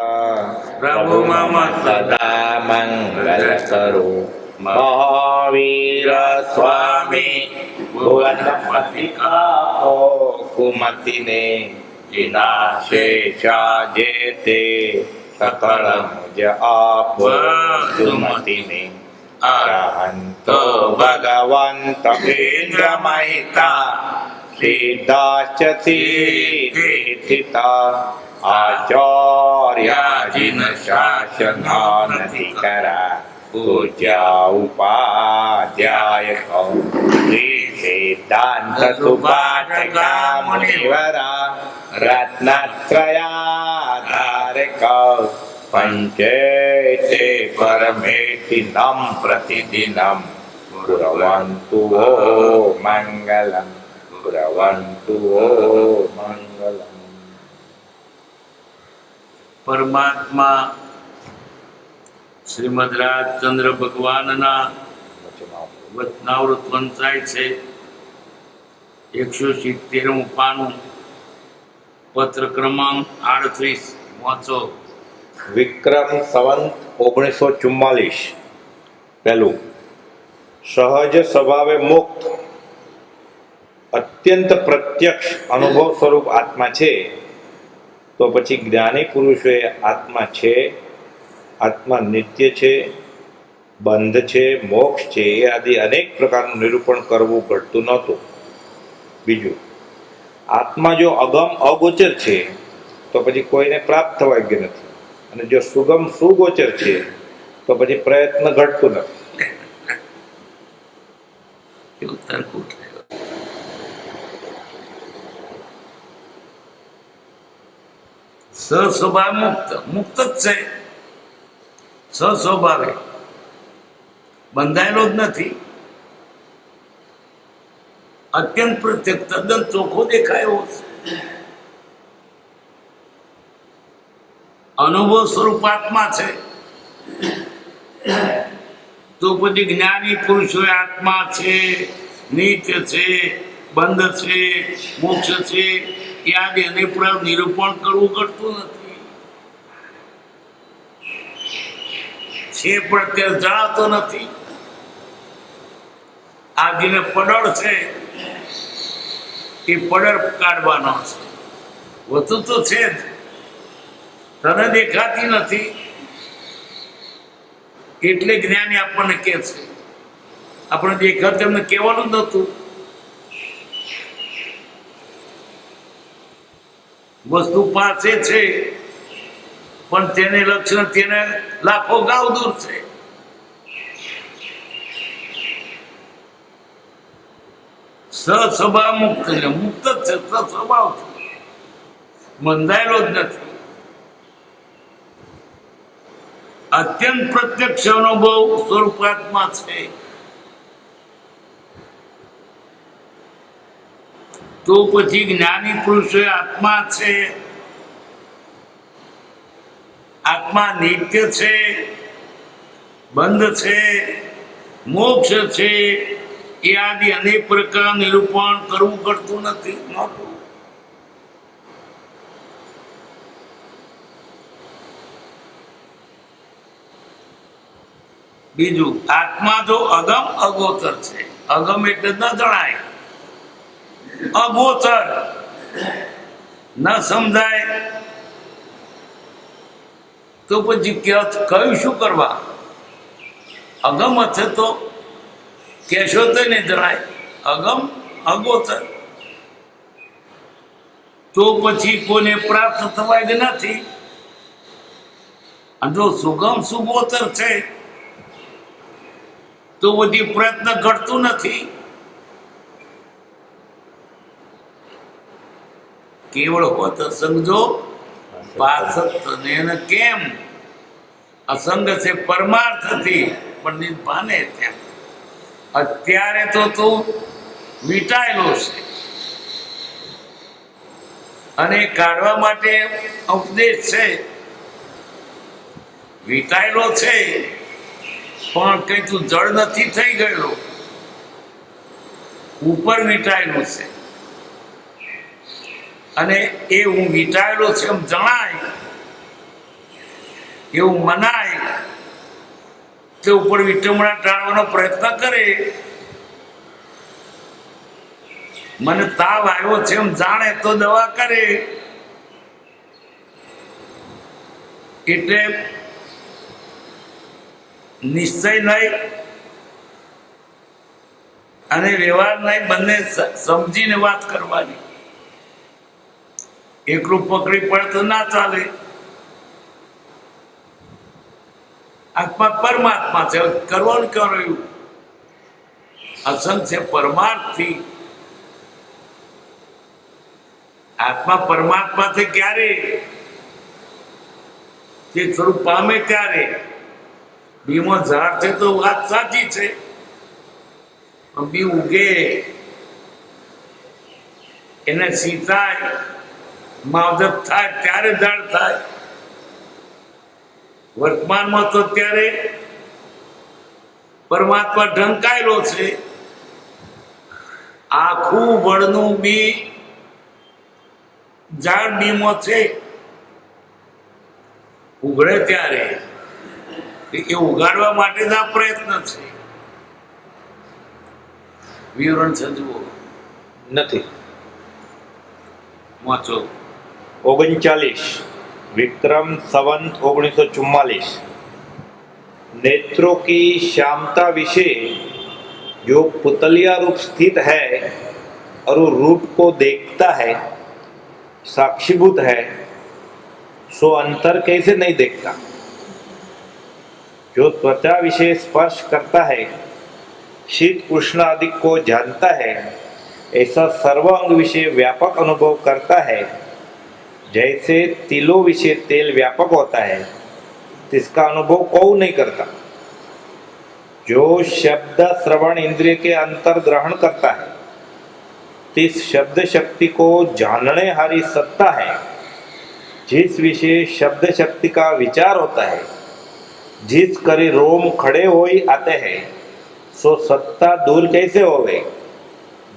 Prabhu mama sada mangal karu Mahavira swami Bhuvanapatika ko kumatine Jinashe jete Sakalam ja apa sumatine Arahanto bhagawan tapindra maita Siddhasya siddhita Ajar जिनशासना नीकरा पूजा उपाध्यायकौ शेदान्त सुभाषिकामेश्वरा रत्नत्रयाधारक पञ्चेते परमे दिनं प्रतिदिनं ग्रवन्तु मङ्गलम् ओ मङ्गलम् પરમાત્મા, શ્રીમદ રાજચંદ્ર ભગવાનના વચનાવૃત વંચાય છે. એકસો સિત્તેરમું પાનું પત્ર ક્રમાંક આડત્રીસ, વાંચો. વિક્રમ સંવંત ઓગણીસો ચુમ્માલીસ. પહેલું, સહજ સ્વભાવે મુક્ત, અત્યંત પ્રત્યક્ષ અનુભવ સ્વરૂપ આત્મા છે. તો પછી જ્ઞાની પુરુષો એ આત્મા છે, આત્મા નિત્ય છે, બંધ છે, મોક્ષ છે, એ આદિ અનેક પ્રકારનું નિરૂપણ કરવું ઘટતું નહોતું. બીજું, આત્મા જો અગમ અગોચર છે, તો પછી કોઈને પ્રાપ્ત થવા યોગ્ય નથી? અને જો સુગમ સુગોચર છે, તો પછી પ્રયત્ન ઘટતું નથી. સસ્વભાવ મુક્ત મુક્ત જ છે. સસ્વભાવે બંધાયેલો જ નથી. અત્યંત પ્રત્યક્ષ તદ્દન ચોખ્ખો દેખાયો છે. અનુભવ સ્વરૂપાત્મા છે. તો પછી જ્ઞાની પુરુષો આત્મા છે નિત્ય છે, બંધ છે, મોક્ષ છે. યાદ એને પણ નિરૂપણ કરવું કરતું નથી. છે પણ અત્યારે જણાતો નથી. આ જેને પડળ છે. એ પડળ કાઢવાનો છે. વધુ તો છે જ. તને દેખાતી નથી. એટલે જ્ઞાની આપણને કે છે. આપણે દેખાતું એમને કહેવાનું નહોતું. વસ્તુ પાસે છે. પણ તેને લક્ષણ તેને લાખો ગાવ દૂર છે. સસ્વભાવ મુક્ત છે. મુક્ત જ છે. સસ્વભાવ છે. બંધાયેલો જ નથી. અત્યંત પ્રત્યક્ષ અનુભવ સ્વરૂપાત્મા છે. તો પછી જ્ઞાની પુરુષો આત્મા છે. આત્મા નિત્ય છે, બંધ છે, મોક્ષ છે. એ આદિ અનેક પ્રકાર નિરૂપણ કરવું પડતું નથી બીજું, આત્મા જો અગમ અગોચર છે, અગમ એટલે ન જણાય. અગોચર ન સમજાય તો પછી ક્યાં શું કરવા? અગમ હશે તો કહેશો તો નહીં જણાય અગમ અગોચર તો પછી કોને પ્રાપ્ત થવાય કે નથી? અને જો સુગમ સુગોચર છે, તો બધી પ્રયત્ન ઘટતું નથી. કેવળ હોત? સમજો પાસત્વને એને કેમ? અસંગ છે પરમાર્થથી પણ નિભાને ત્યાં અત્યારે તો તું વીટાયેલો છે. અને કાઢવા માટે ઉપદેશ છે. વીટાયેલો છે પણ કઈ તું જળ નથી થઈ ગયેલો. ઉપર વીટાયેલો છે. અને એ હું વીટાયેલો છે, એમ જણાય, એવું મનાય, તે ઉપર વિટમણા ટાળવાનો પ્રયત્ન કરે. મને તાવ આવ્યો છે, એમ જાણે તો દવા કરે. એટલે નિશ્ચય નહીં અને વ્યવહાર નહીં, બંને સમજીને વાત કરવાની. એકલું પકડી પડે તો ના ચાલે. આત્મા પરમાત્મા છે કરવાનું કર્યું રહ્યું? છે પરમાર્થથી. આત્મા પરમાત્મા છે ક્યારે? તે સ્વરૂપ પામે ત્યારે. બીમો ઝાડ છે તો વાત સાચી છે. બી ઉગે. એને સીતાય માવજત થાય ત્યારે ઝાડ થાય. વર્તમાનમાં તો અત્યારે પરમાત્મા ઢંકાયેલો છે. આખું વડનું બી ઝાડ બીમો છે. ઉઘડે ત્યારે. એ ઉગાડવા માટે જ આ પ્રયત્ન છે. વિવરણ સમજવો. નથી. વાંચો. ઓગણચાલીસ विक्रम संवत ओगनीस सौ चुम्मालीस नेत्रों की श्यामता विषय जो पुतलिया रूप स्थित है और वो रूप को देखता है साक्षीभूत है सो अंतर कैसे नहीं देखता जो त्वचा विषय स्पर्श करता है शीत उष्ण आदि को जानता है ऐसा सर्वांग विषय व्यापक अनुभव करता है जैसे तिलो विषय तेल व्यापक होता है इसका अनुभव कौन नहीं करता। जो शब्द श्रवण इंद्रिय के अंतर ग्रहण करता है, तिस शब्द शक्ति को जानने हारी सत्ता है। जिस विषय शब्द शक्ति का विचार होता है, जिस करे रोम खड़े हो ही आते हैं, सो सत्ता दूर कैसे हो गए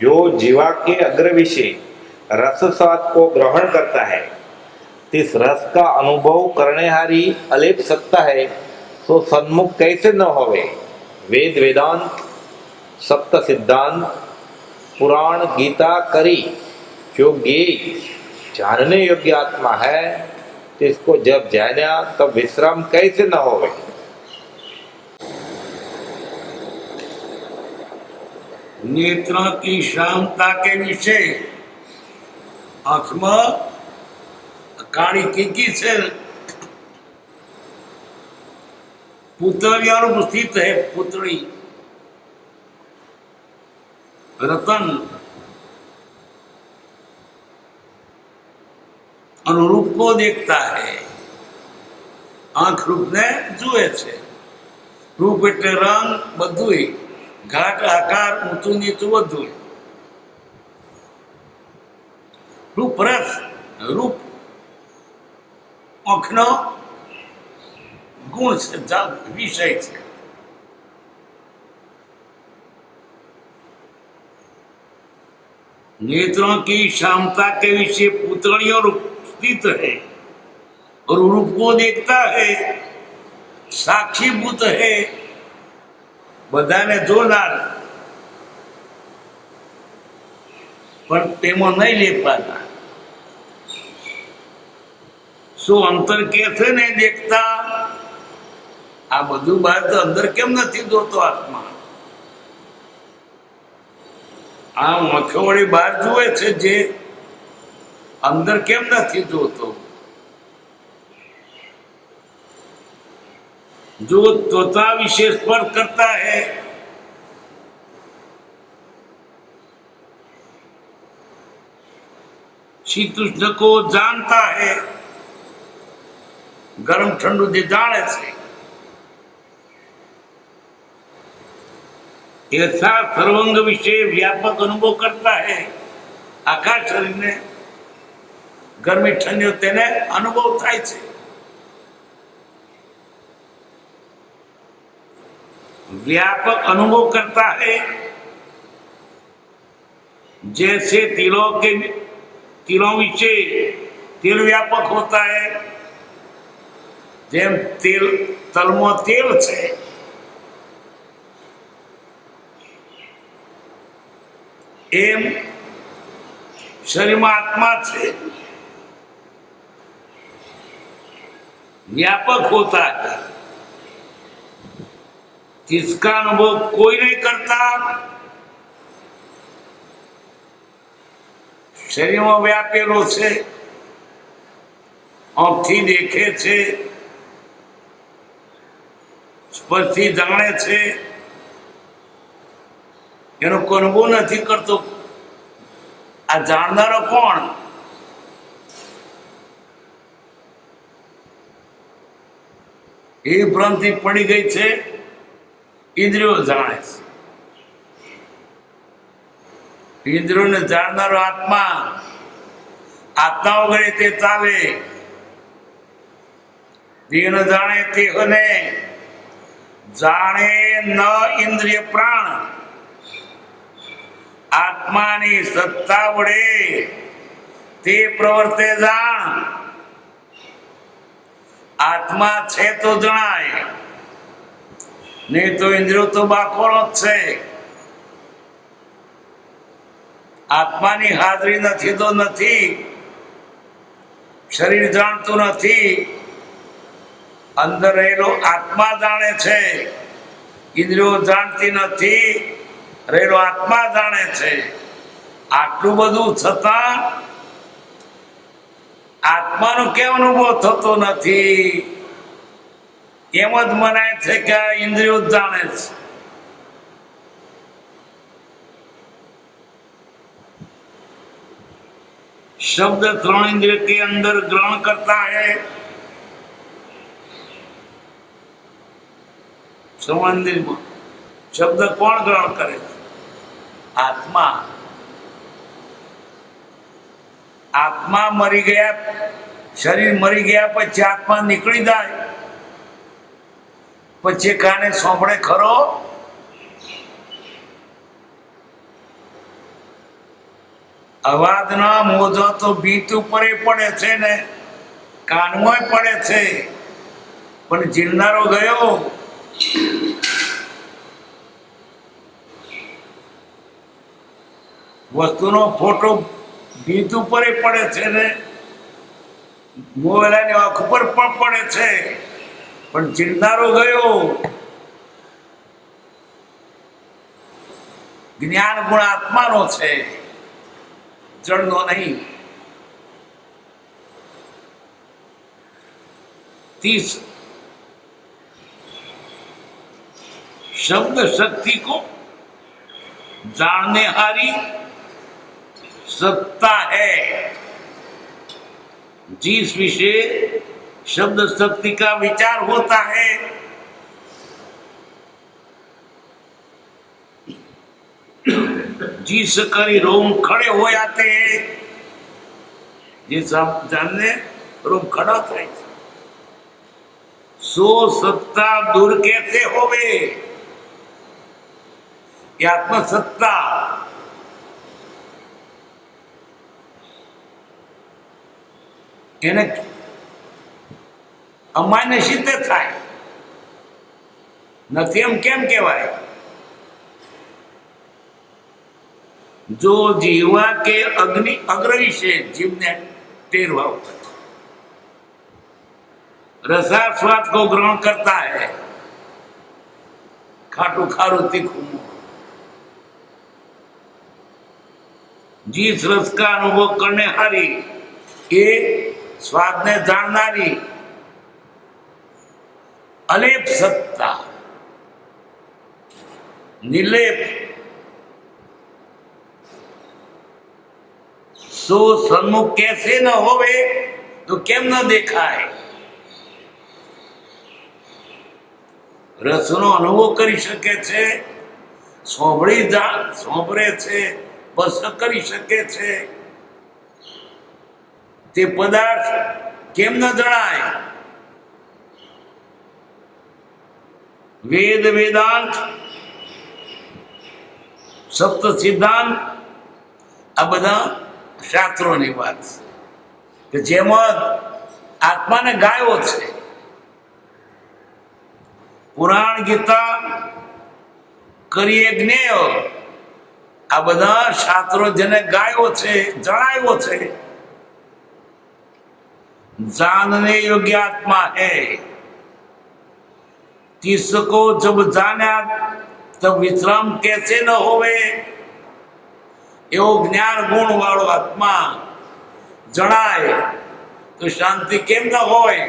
जो जीवा के अग्र विषय रस स्वाद को ग्रहण करता है इस रस का अनुभव करनेहारी अलेप सकता है तो सन्मुख कैसे न होवे? वेद वेदांत, सप्त सिद्धांत, पुराण गीता करी, जो गे जानने योग्य आत्मा है तो इसको जब जाना, तब विश्राम कैसे न होवे? नेत्रों की शांता के विषय आत्मा કાળી કીકી છે. પુતળિયાળું સ્થિત હે પુતળી. રતન. अनुरूप को देखता है આંખ રૂપને જુએ છે. રૂપ એટલે રંગ બધું ઘાટ આકાર ઊંચું નીચું બધું રૂપ રસ રૂપ આંખનો ગુણ છે જા- વિષય છે नेत्रों की क्षमता के विषय पुतलियों रूप स्थित है और रूप को देखता है साक्षीभूत है બધાને જોનાર પણ તેમાં નહીં લેપાતા શું અંતર કે છે ને દેખતા આ બધું બહાર તો અંદર કેમ નથી જોતો આત્મા આ મખવડી બહાર જુએ છે જે અંદર કેમ નથી જોતો जो त्वचा विशेष पर करता है शीत उष्ण को जानता है गरम ठंडू जे जाने से ऐसा सर्वंग विषय व्यापक अनुभव करता है આખા શરીરને ગરમી ઠંડીઓ તેને અનુભવ થાય છે व्यापक अनुभव करता है जैसे तिलों के तिलों विषय तिल व्यापक होता है જેમ તેલ તલમાં તેલ છે એમ શરીરમાં આત્મા છે व्यापक होता है जिसका अनुभव कोई नहीं करता શરીરમાં વ્યાપેલો છે આંખથી દેખે છે સ્પર્શથી જાણે છે. એનો કોઈ નથી કરતો. આ જાણનારો કોણ? એ ભ્રાંતિ પડી ગઈ છે. ઇન્દ્રિયો જાણે છે. ઇન્દ્રિયોને જાણનારો આત્મા આત્મા વગેરે તે ચાલે દેહ જાણે તે અને જાણે ન ઇન્દ્રિય પ્રાણ આત્માની સત્તા વડે તે પ્રવર્તે જાણ આત્મા છે તો જણાય નહીં તો ઇન્દ્રિયો તો બાકોળો જ છે આત્માની હાજરી નથી તો નથી શરીર જાણતું નથી અંદર રહેલો આત્મા જાણે છે. ઇન્દ્રિયો જાણતી નથી રહેલો આત્મા જાણે છે. આટલું બધું છતાં આત્માનો કેમ અનુભવ થતો નથી? એમ જ મનાય છે કે આ ઇન્દ્રિયો જાણે છે. શબ્દ ત્રણ ઇન્દ્રિય કે અંદર ગ્રહણ કરતા હે સંબંધીમાં શબ્દ કોણ ગ્રહણ કરે? આત્મા. આત્મા મરી ગયા, શરીર મરી ગયા, પછી આત્મા નીકળી જાય. પછી કાને સોંપડે ખરો? અવાજના મોજો તો ભીત ઉપર પડે છે ને, કાનમાં પડે છે. પણ જીલનારો ગયો. વસ્તુનો ફોટો ભીત ઉપર પડે છે ને મોબાઈલની આંખ ઉપર પણ પડે છે પણ જીરનારો ગયો જ્ઞાન ગુણ આત્માનો છે જળનો નહીં तीस शब्द शक्ति को जानने हारी सत्ता है। जिस विषय शब्द शक्ति का विचार होता है, जिस करी रोम खड़े हो जाते हैं, जिस आप जानने रोम खड़ा था। सो सत्ता दूर कैसे हो गए आत्मसत्ता એને અમાન્ય સિદ્ધ થાય નથી એમ કેમ કહેવાય जो जीवा के अग्नि अग्रही से जीव ने टेरवा होता है रसास्वाद को ग्रहण करता है खाटू खारू तीखू जिस रस का अनुभव करने हारी ये સ્વાદને જાણનારી અલેપ સત્તા, નિલેપ સો સન્મુખ કેસે ન હોવે તો કેમ ન દેખાય? રસનો અનુભવ કરી શકે છે, સોંભળી જા, સોંભળે છે, બસ કરી શકે છે. તે પદાર્થ કેમ ન જણાય? વેદ, વેદાંત, સપ્ત સિદ્ધાંત, આ બધા શાસ્ત્રોની વાત કે જેમાં આત્માને ગાયો છે. પુરાણ, ગીતા, કરીએ જ્ઞેય, આ બધા શાસ્ત્રો જેને ગાયો છે જણાવ્યો છે. जानने योग्य आत्मा है किसको जब जाना तब विश्राम कैसे न होवे એવો જ્ઞાન ગુણ વાળો આત્મા જણાય તો શાંતિ કેમ ન હોય